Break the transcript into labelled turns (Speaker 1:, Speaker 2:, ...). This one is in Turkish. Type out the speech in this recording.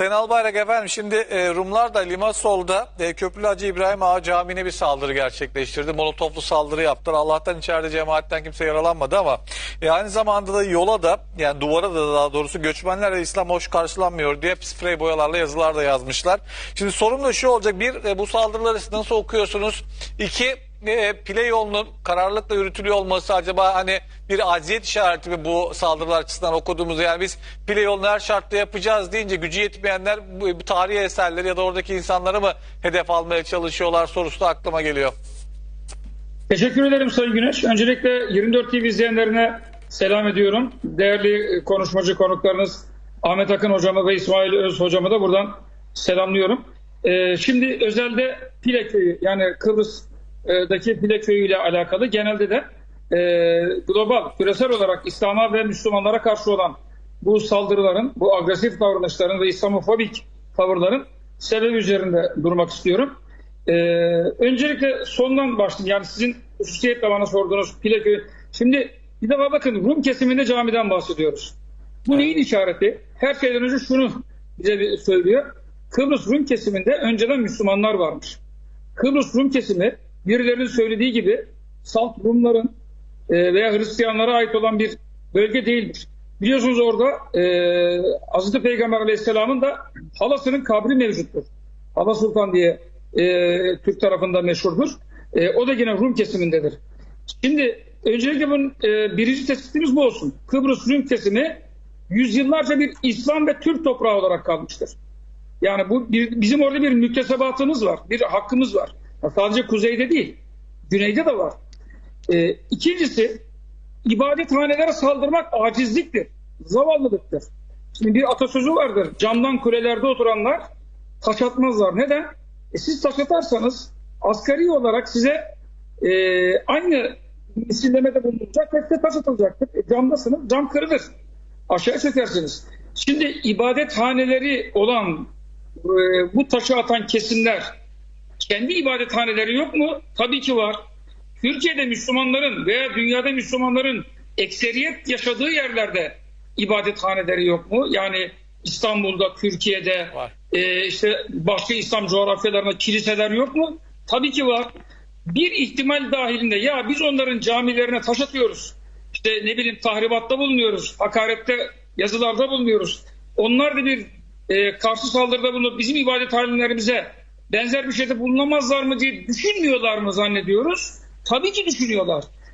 Speaker 1: Sayın Albayrak efendim şimdi e, Rumlar da Limassol'da e, Köprülü Hacı İbrahim Ağa Camii'ne bir saldırı gerçekleştirdi. Molotoflu saldırı yaptılar. Allah'tan içeride cemaatten kimse yaralanmadı ama e, aynı zamanda da yola da yani duvara da daha doğrusu göçmenler ve İslam hoş karşılanmıyor diye sprey boyalarla yazılar da yazmışlar. Şimdi sorum da şu olacak. Bir e, bu saldırıları nasıl okuyorsunuz? İki e, pile yolunun kararlılıkla yürütülüyor olması acaba hani bir aziyet işareti mi bu saldırılar açısından okuduğumuz yani biz pile yolunu her şartta yapacağız deyince gücü yetmeyenler bu, bu tarihi eserleri ya da oradaki insanları mı hedef almaya çalışıyorlar sorusu da aklıma geliyor.
Speaker 2: Teşekkür ederim Sayın Güneş. Öncelikle 24 TV izleyenlerine selam ediyorum. Değerli konuşmacı konuklarınız Ahmet Akın hocamı ve İsmail Öz hocamı da buradan selamlıyorum. Ee, şimdi özelde Pile Köyü yani Kıbrıs'daki Pile Köyü ile alakalı genelde de e, global, küresel olarak İslam'a ve Müslümanlara karşı olan bu saldırıların, bu agresif davranışların ve İslamofobik tavırların sebebi üzerinde durmak istiyorum. Ee, öncelikle sondan başlayayım. Yani sizin hususiyetle bana sorduğunuz Pileköy. Şimdi bir defa bakın Rum kesiminde camiden bahsediyoruz. Bu neyin işareti? Her şeyden önce şunu bize söylüyor. Kıbrıs Rum kesiminde önceden Müslümanlar varmış. Kıbrıs Rum kesimi birilerinin söylediği gibi salt Rumların e, veya Hristiyanlara ait olan bir bölge değilmiş. Biliyorsunuz orada e, Hazreti Peygamber Aleyhisselam'ın da halasının kabri mevcuttur. Hala Sultan diye e, Türk tarafında meşhurdur. E, o da yine Rum kesimindedir. Şimdi öncelikle bunun e, birinci tespitimiz bu olsun. Kıbrıs Rum kesimi yüzyıllarca bir İslam ve Türk toprağı olarak kalmıştır. Yani bu bir, bizim orada bir müktesebatımız var, bir hakkımız var. Sadece kuzeyde değil, güneyde de var. E, ikincisi, ibadethanelere saldırmak acizliktir, zavallılıktır. Şimdi bir atasözü vardır, camdan kulelerde oturanlar taş atmazlar. Neden? E siz taş atarsanız asgari olarak size e, aynı misillemede bulunacak ve size taş atılacaktır. E, camdasınız, cam kırılır. Aşağı çökersiniz. Şimdi ibadethaneleri olan e, bu taşı atan kesimler kendi ibadethaneleri yok mu? Tabii ki var. Türkiye'de Müslümanların veya dünyada Müslümanların ekseriyet yaşadığı yerlerde ibadethaneleri yok mu? Yani İstanbul'da, Türkiye'de,
Speaker 1: Var.
Speaker 2: e, işte başka İslam coğrafyalarında kiliseler yok mu? Tabii ki var. Bir ihtimal dahilinde ya biz onların camilerine taş atıyoruz. İşte ne bileyim tahribatta bulunuyoruz. Hakarette yazılarda bulunuyoruz. Onlar da bir e, karşı saldırıda bulunup bizim ibadethanelerimize benzer bir şeyde bulunamazlar mı diye düşünmüyorlar mı zannediyoruz? Tabii ki düşünüyorlar.